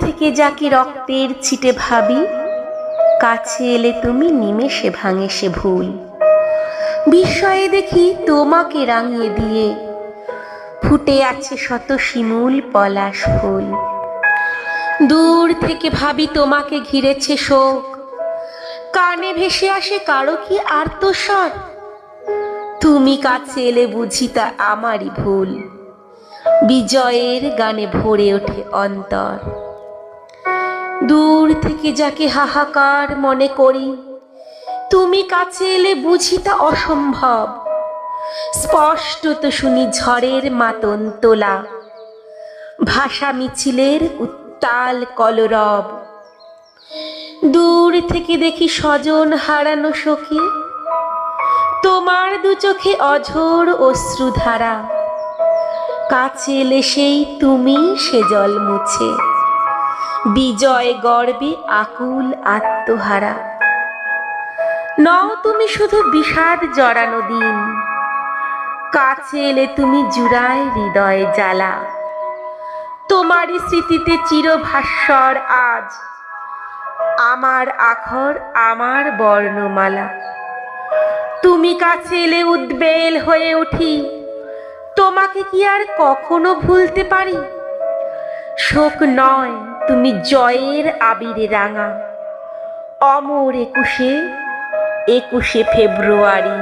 থেকে যাকে রক্তের ছিটে ভাবি, কাছে এলে তুমি নিমেষে ভাঙে সে ভুল। বিস্ময়ে দেখি তোমাকে রাঙিয়ে দিয়ে ফুটে আছে শত শিমুল পলাশ ফুল। দূর থেকে ভাবি তোমাকে ঘিরেছে শোক। কানে ভেসে আসে কারও কি আর্তস্বর? তুমি কাছে এলে বুঝি তা আমারই ভুল। বিজয়ের গানে ভরে ওঠে অন্তর। দূর থেকে যাকে হাহাকার মনে করি, তুমি কাছে এলে বুঝি তা অসম্ভব। স্পষ্টত শুনি ঝড়ের মাতন তোলা, ভাষা মিছিলের উত্তাল কলরব। দূর থেকে দেখি স্বজন হারানো শোকে, তোমার দু চোখে অঝোর অশ্রুধারা। কাছে এলে সেই তুমি সে জল মুছে। বিজয় গর্বে আকুল আত্মহারা। নও তুমি শুধু বিষাদ জড়ানো দিন। কাছে এলে তুমি জুড়ায় হৃদয় জ্বালা। তোমারই স্মৃতিতে চিরভাস্বর আজ। আমার আখর, আমার বর্ণমালা। তুমি কাছে এলে উদ্বেল হয়ে উঠি। তোমাকে কি আর কখনো ভুলতে পারি? শোক নয় তুমি জয়ের আবিরে রাঙা। অমর একুশে একুশে ফেব্রুয়ারি।